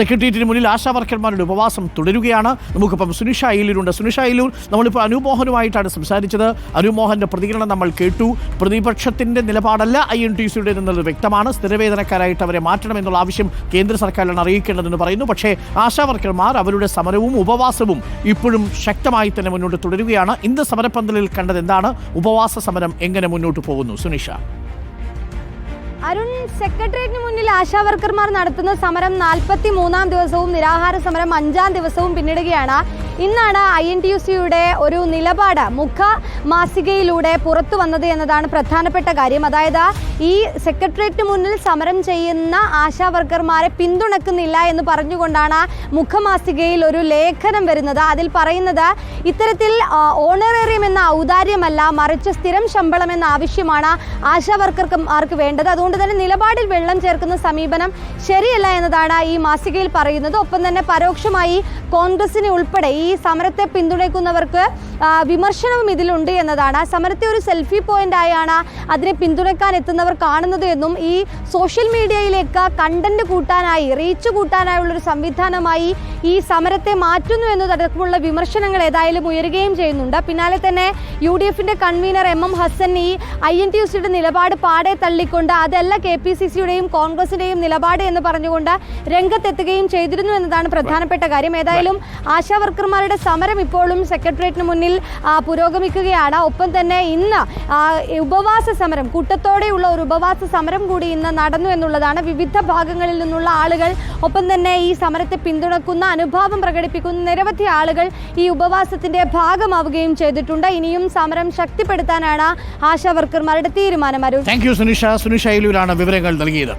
സെക്രട്ടേറിയറ്റിന് മുന്നിൽ ആശാ വർക്കർമാരുടെ ഉപവാസം തുടരുകയാണ്. നമുക്കിപ്പം സുനിഷ അയിലൂരുണ്ട് സുനിഷ അയിലൂർ നമ്മളിപ്പോൾ അനുമോഹനുമായിട്ടാണ് സംസാരിച്ചത്. അനുമോഹന്റെ പ്രതികരണം നമ്മൾ കേട്ടു. പ്രതിപക്ഷത്തിന്റെ നിലപാടല്ല ഐ എൻ ടി സിയുടെ എന്നുള്ളത് വ്യക്തമാണ്. സ്ഥിരവേതനക്കാരായിട്ട് അവരെ മാറ്റണമെന്നുള്ള ആവശ്യം കേന്ദ്ര സർക്കാരിലാണ് അറിയിക്കേണ്ടതെന്ന് പറയുന്നു. പക്ഷേ ആശാ വർക്കർമാർ അവരുടെ സമരവും ഉപവാസവും ഇപ്പോഴും ശക്തമായി തന്നെ മുന്നോട്ട് തുടരുകയാണ്. ഇന്ന് സമരപ്പന്തലിൽ കണ്ടത് എന്താണ്? ഉപവാസ സമരം എങ്ങനെ മുന്നോട്ട് പോകുന്നു? സുനിഷ. അരുൺ സെക്രട്ടേറിയറ്റിന് മുന്നിൽ ആശാ വർക്കർമാർ നടത്തുന്ന സമരം നാൽപ്പത്തി മൂന്നാം ദിവസവും നിരാഹാര സമരം അഞ്ചാം ദിവസവും പിന്നിടുകയാണ്. ഇന്നാണ് ഐ എൻ ടി യു സിയുടെ ഒരു നിലപാട്. മുഖ മാസികയിലൂടെ പുറത്തു വന്നത് എന്നതാണ് പ്രധാനപ്പെട്ട കാര്യം. അതായത് ഈ സെക്രട്ടേറിയറ്റിന് മുന്നിൽ സമരം ചെയ്യുന്ന ആശാവർക്കർമാരെ പിന്തുണക്കുന്നില്ല എന്ന് പറഞ്ഞുകൊണ്ടാണ് മുഖമാസികയിൽ ഒരു ലേഖനം വരുന്നത്. അതിൽ പറയുന്നത് ഇത്തരത്തിൽ ഓണറേറിയം എന്ന ഔദാര്യമല്ല മറിച്ച് സ്ഥിരം ശമ്പളം എന്ന ആവശ്യമാണ് ആശാ ആർക്ക് വേണ്ടത്. അതുകൊണ്ട് തന്നെ നിലപാടിൽ വെള്ളം ചേർക്കുന്ന സമീപനം ശരിയല്ല എന്നതാണ് ഈ മാസികയിൽ പറയുന്നത്. ഒപ്പം തന്നെ പരോക്ഷമായി കോൺഗ്രസിനെ ഉൾപ്പെടെ ഈ സമരത്തെ പിന്തുണയ്ക്കുന്നവർക്ക് വിമർശനവും ഇതിലുണ്ട് എന്നതാണ്. സമരത്തെ ഒരു സെൽഫി പോയിന്റ് ആയാണ് അതിനെ പിന്തുണക്കാൻ എത്തുന്നവർ കാണുന്നത് എന്നും ഈ സോഷ്യൽ മീഡിയയിലേക്ക് കണ്ടന്റ് കൂട്ടാനായി റീച്ച് കൂട്ടാനായുള്ള ഒരു സംവിധാനമായി ഈ സമരത്തെ മാറ്റുന്നു എന്നതടക്കമുള്ള വിമർശനങ്ങൾ ഏതായാലും ഉയരുകയും ചെയ്യുന്നുണ്ട്. പിന്നാലെ തന്നെ യു ഡി എഫിന്റെ കൺവീനർ എം എം ഹസൻ ഈ ഐ എൻ ടി യു സിയുടെ നിലപാട് പാടെ തള്ളിക്കൊണ്ട് അതല്ല കെ പി സി സിയുടെയും കോൺഗ്രസിന്റെയും നിലപാട് എന്ന് പറഞ്ഞുകൊണ്ട് രംഗത്തെത്തുകയും ചെയ്തിരുന്നു എന്നതാണ് പ്രധാനപ്പെട്ട കാര്യം. ഏതായാലും ആശാ വർക്കർമാരുടെ സമരം ഇപ്പോഴും സെക്രട്ടേറിയറ്റിന് മുന്നിൽ ആ, പുരോഗമിക്കുകയാണ് ഒപ്പം തന്നെ ഇന്ന് ഉപവാസ സമരം കൂട്ടത്തോടെയുള്ള ഒരു ഉപവാസ സമരം കൂടി ഇന്ന് നടന്നു എന്നുള്ളതാണ് വിവിധ ഭാഗങ്ങളിൽ നിന്നുള്ള ആളുകൾ. ഒപ്പം തന്നെ ഈ സമരത്തെ പിന്തുണക്കുന്ന അനുഭാവം പ്രകടിപ്പിക്കുന്ന നിരവധി ആളുകൾ ഈ ഉപവാസത്തിന്റെ ഭാഗമാവുകയും ചെയ്തിട്ടുണ്ട്. ഇനിയും സമരം ശക്തിപ്പെടുത്താനാണ് ആശാ വർക്കർമാരുടെ തീരുമാനം. അരുൺ. താങ്ക് സുനിഷ. സുനിഷ വിവരങ്ങൾ നൽകിയത്.